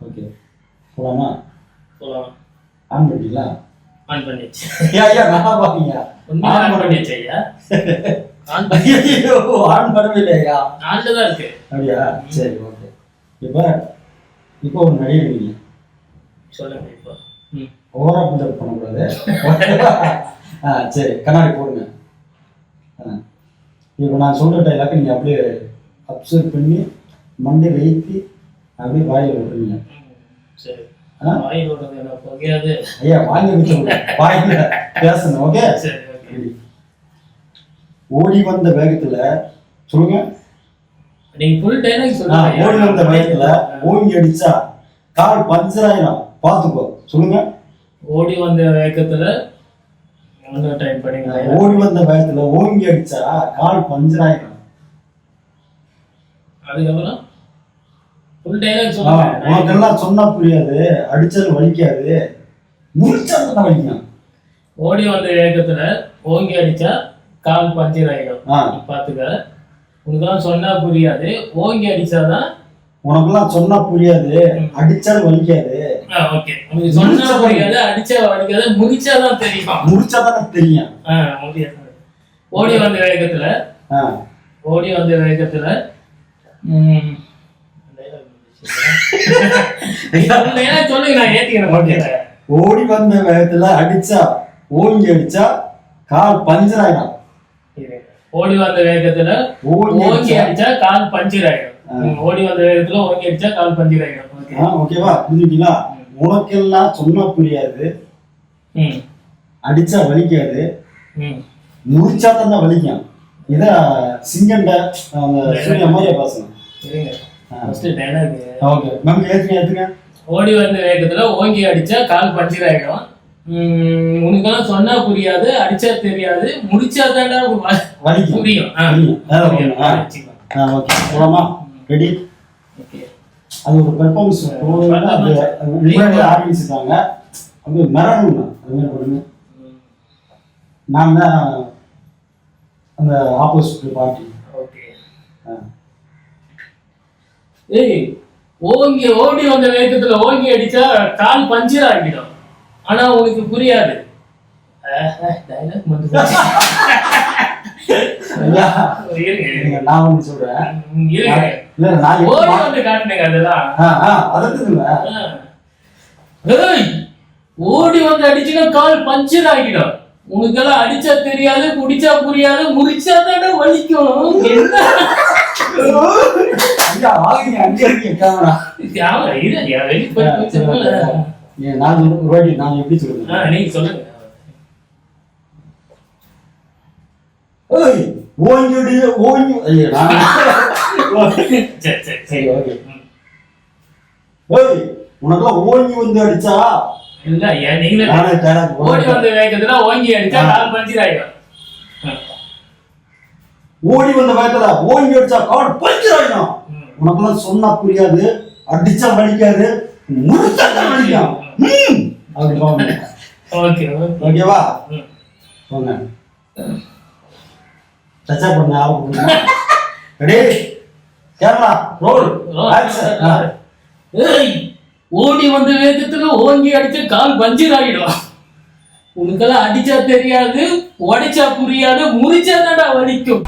Okay போலாமா? போலாம். On பண்ணிட்டீங்களா? ஆன் பண்ணிச்சு ஐயா ஐயா நான் பாப்பீங்க ஆன் ஆன் பண்ணி பண்ணிச்சு ஐயா ஆன் ஐயோ. ஆன் பண்ணவே இல்லையா ஆன்ல தான் இருக்கு. அப்படியா? சரி ஓகே இப்போ இப்போ ஒரு நீங்க சொல்லுங்க இப்போ. ம். ஓவரா பில்டப் பண்ணக்கூடாது. ஆ சரி கண்ணாடி போடுங்க. ஆ. இப்போ நான் சொல்கிற டைலாக் நீங்கள் அப்படியே அப்சர்வ் பண்ணி மண்டை வைத்து அப்படியே வாயில் விட்டுருவீங்க ம், சரி? வாயில் விடுறது எனக்கு புகையாது? ஐயா வாங்கி வச்சு வாயில் பேசணும் ஓகே? சரி ஓகே. ஓடி வந்த வேகத்துல சொல்லுங்க. நீங்க ஃபுல் டைலாக் சொல்லுங்க ஓடி வந்த வேகத்துல ஓங்கி அடிச்சா கால் பஞ்சர் ஆயிடும் பார்த்துக்கோ சொல்லுங்க. ஓடி வந்த வேகத்துல ஓடி வந்த வேகத்துல ஓங்கி அடிச்சா கால் பஞ்சர் ஆயிடும் அதுக்கப்புறம் ஃபுல் டைலாக் ஆ, சொல்லுங்க உனக்கெல்லாம் சொன்னா புரியாது அடிச்சது வலிக்காது. முடிச்சா தான் வலிக்கும் ஓடி வந்த வேகத்துல ஓங்கி அடிச்சா கால் பஞ்சர் ஆயிடும் பாத்துக்க. உனக்கெல்லாம் சொன்னா புரியாது. ஓங்கி அடிச்சாதான் உனக்கெல்லாம் சொன்னா புரியாது அடிச்சாலும் வலிக்காது. சொன்னா புரியாது அடிச்சா வலிக்காது முடிச்சாதான் தெரியும். முடிச்சா தானே தெரியும் ஓடி வந்த வேகத்துல ஓடி வந்த வேகத்துல ம், dialogue சொல்லுங்க நான் ஏத்திக்கிறேன் Okay. ஓகே ஓடி வந்த வேகத்துல அடிச்சா ஓங்கி அடிச்சா கால் பஞ்சர் ஆயிடும். ஓடி வந்த வேகத்துல ஓங்கி அடிச்சா. கால் பஞ்சர் ஆயிடும். ஓடி வந்த வேகத்துல ஓங்கி அடிச்சா கால் பஞ்சர் ஆயிடும். ஓகேவா? புரிஞ்சுட்டீங்களா? உனக்கெல்லாம் சொன்னா புரியாது. அடிச்சா வலிக்காது. முடிச்சா தான் வலிக்கும். இத சிங்கண்ட அந்த சூர்யா மாதிரியே பேசணும் ஆ. ஓகே மேம் ஏத்துங்க ஏத்துங்க ஓடி வந்த வேகத்துல ஓங்கி அடிச்சா கால் உம், உனக்கெல்லாம் சொன்னா புரியாது அடிச்சா தெரியாது. முடிச்சா தாண்டா புரியும் ஆ. ஆ. ஆ, ரெடி ஓகே. அது ஒரு பெர்ஃபார்மன்ஸ் முன்னாடி ஆரம்பிச்சு இருக்காங்க அப்படியே மிரணும் அது மாதிரி பண்ணுங்க நான் தான் அந்த ஆப்போசிட் பார்ட்டி ஓகே. ஏய் ஓங்கி ஓடி வந்த வேகத்துல ஓங்கி அடிச்சா கால் பஞ்சர் ஆகிடும். ஆனா உனக்கு புரியாது. நான் ஒன்று சொல்றேன். ஓடி வந்து காட்டுனீங்க அதெல்லாம். ஓடி வந்து அடிச்சுன்னா கால் பஞ்சர் ஆகிடும். உனக்கெல்லாம் அடிச்சா தெரியாது குடிச்சா புரியாது முடிச்சா தானே வலிக்கும். என்ன? ஐயா ஆகுங்க அங்கே இருக்கீங்க கேமரா வெளிய போய் நான் நான் எப்படி சொல்லுங்க? நீங்க சொல்லுங்க. ஏய் ஓங்கடி ஓங்கி ஐயா நான் சரி சரி சரி. சரி ஓகே. ம். ஏய் உனக்கெல்லாம் ஓங்கி வந்து அடிச்சா? இல்ல நீங்களே நானே ஓடி வந்த வேகத்துல ஓங்கி அடிச்சா கால் பஞ்சர் ஆயிடும். ஆ. ஓடி வந்த வேகத்துல ஓங்கி அடிச்சா கால் பஞ்சர் ஆயிடும் ம். உனக்கெல்லாம் சொன்னா புரியாது. அடிச்சா வலிக்காது. தான் வலிக்கும். அப்படி போங்க ஓகே ஓகே. ஓகேவா. போங்க. டச்சா பண்ண ஆரம்பிங்க ரெடி கேமரா ரோல். ஏய் ஓடி வந்த வேகத்துல ஓங்கி அடிச்சா கால் பஞ்சர் ஆகிடும். உனக்கெல்லாம் அடிச்சா தெரியாது உடைச்சா புரியாது முறிச்சா தான்டா வலிக்கும்.